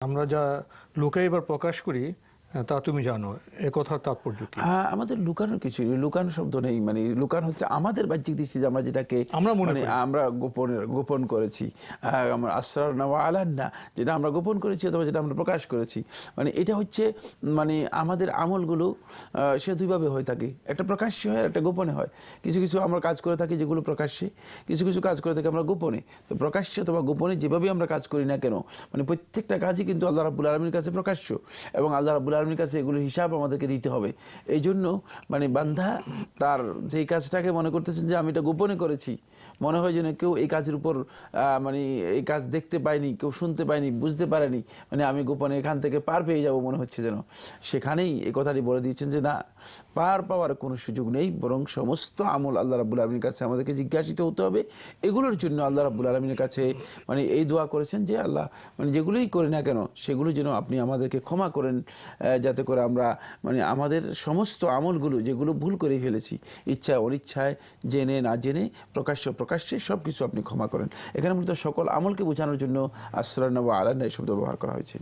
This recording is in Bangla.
আমরা যা লুকাই বা প্রকাশ করি তা তুমি জানো এ কথার তাৎপর্য কি? হ্যাঁ আমাদের লুকানোর কিছু নেই লুকানো শব্দ নেই মানে লুকান হচ্ছে আমাদের বাহ্যিক দৃষ্টি আমরা যেটাকে আমরা মনে মানে আমরা গোপন গোপন করেছি। আমরা আশ্রয় নেওয়া আলান না যেটা আমরা গোপন করেছি অথবা যেটা আমরা প্রকাশ করেছি। মানে এটা হচ্ছে মানে আমাদের আমলগুলো সে দুইভাবে হয়ে থাকে। একটা প্রকাশ্য হয় একটা গোপনে হয়। কিছু কিছু আমরা কাজ করে থাকি যেগুলো প্রকাশ্যে কিছু কিছু কাজ করে থাকি আমরা গোপনে। তো প্রকাশ্যে অথবা গোপনে যেভাবে আমরা কাজ করি না কেন মানে প্রত্যেকটা কাজই কিন্তু আল্লাহ রাবুল আলমীর কাছে প্রকাশ্য এবং আল্লাহ রাবুল আলমীর কাছে এগুলো হিসাব আমাদেরকে দিতে হবে। এই জন্য মানে বান্ধা তার যেই কাজটাকে মনে করতেছেন যে আমি এটা গোপনে করেছি, মনে হয় যেন কেউ এই কাজের উপর মানে এই কাজ দেখতে পায়নি, কেউ শুনতে পায়নি, বুঝতে পারেনি মানে আমি গোপনে এখান থেকে পার পেয়ে যাব মনে হচ্ছে যেন। সেখানেই এই কথাটি বলে দিয়েছেন যে, না, পার পাওয়ার কোনো সুযোগ নেই, বরং সমস্ত আমল আল্লাহ রাবুল আলমীর কাছে আমাদেরকে জিজ্ঞাসিত হতে হবে। এগুলোর জন্য আল্লাহ রাবুল আলমীর কাছে মানে এই দোয়া করেছেন যে, আল্লাহ মানে যেগুলোই করি না কেন, সেগুলো যেন আপনি আমাদেরকে ক্ষমা করেন যাতে করে আমরা মানে আমাদের সমস্ত আমলগুলো, যেগুলো ভুল করে ফেলেছি ইচ্ছায় অনিচ্ছায় জেনে, না জেনে, প্রকাশ্য, প্রকাশ্যে সব কিছু আপনি ক্ষমা করেন। এখানে মূলত সকল আমলকে বোঝানোর জন্য আশ্রয় নব আলাদা এই শব্দ ব্যবহার করা হয়েছে।